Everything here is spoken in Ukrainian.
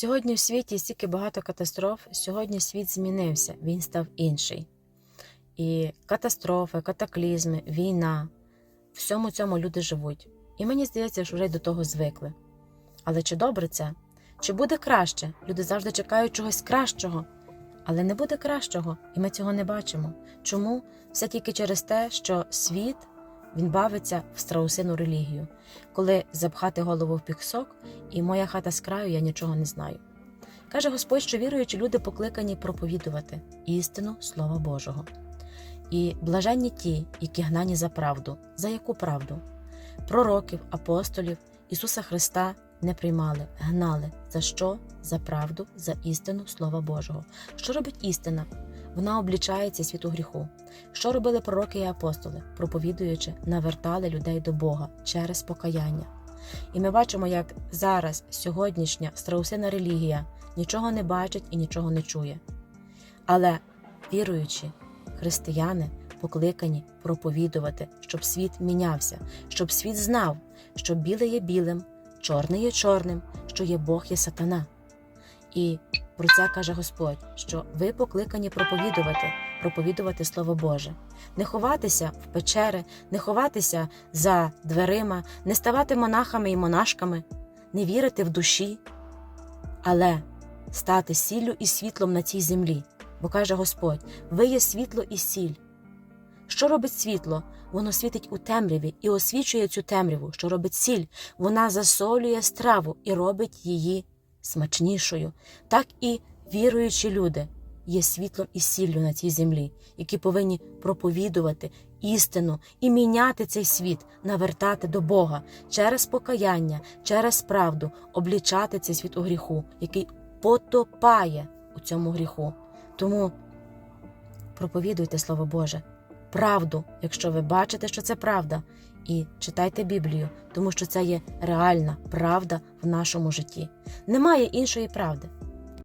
Сьогодні в світі стільки багато катастроф. Сьогодні світ змінився, він став інший. І катастрофи, катаклізми, війна всьому цьому люди живуть. І мені здається, що вже до того звикли. Але чи добре це? Чи буде краще? Люди завжди чекають чогось кращого. Але не буде кращого, і ми цього не бачимо. Чому? Все тільки через те, що світ він бавиться в страусину релігію, коли запхати голову в піксок, і моя хата з краю, я нічого не знаю. Каже Господь, що віруючі люди покликані проповідувати істину Слова Божого. І блаженні ті, які гнані за правду. За яку правду? Пророків, апостолів, Ісуса Христа не приймали, гнали. За що? За правду, за істину Слова Божого. Що робить істина? Вона облічається світу гріху. Що робили пророки і апостоли, проповідуючи, навертали людей до Бога через покаяння. І ми бачимо, як зараз сьогоднішня страусина релігія нічого не бачить і нічого не чує. Але віруючі християни покликані проповідувати, щоб світ мінявся, щоб світ знав, що біле є білим, чорне є чорним, що є Бог є сатана. І про це каже Господь, що ви покликані проповідувати, проповідувати Слово Боже, не ховатися в печери, не ховатися за дверима, не ставати монахами і монашками, не вірити в душі, але стати сіллю і світлом на цій землі. Бо каже Господь: ви є світло і сіль. Що робить світло? Воно світить у темряві і освічує цю темряву. Що робить сіль? Вона засолює страву і робить її смачнішою. Так і віруючі люди є світлом і сіллю на цій землі, які повинні проповідувати істину і міняти цей світ, навертати до Бога через покаяння, через правду, облічати цей світ у гріху, який потопає у цьому гріху. Тому проповідуйте Слово Боже, правду, якщо ви бачите, що це правда, і читайте Біблію, тому що це є реальна правда в нашому житті. Немає іншої правди.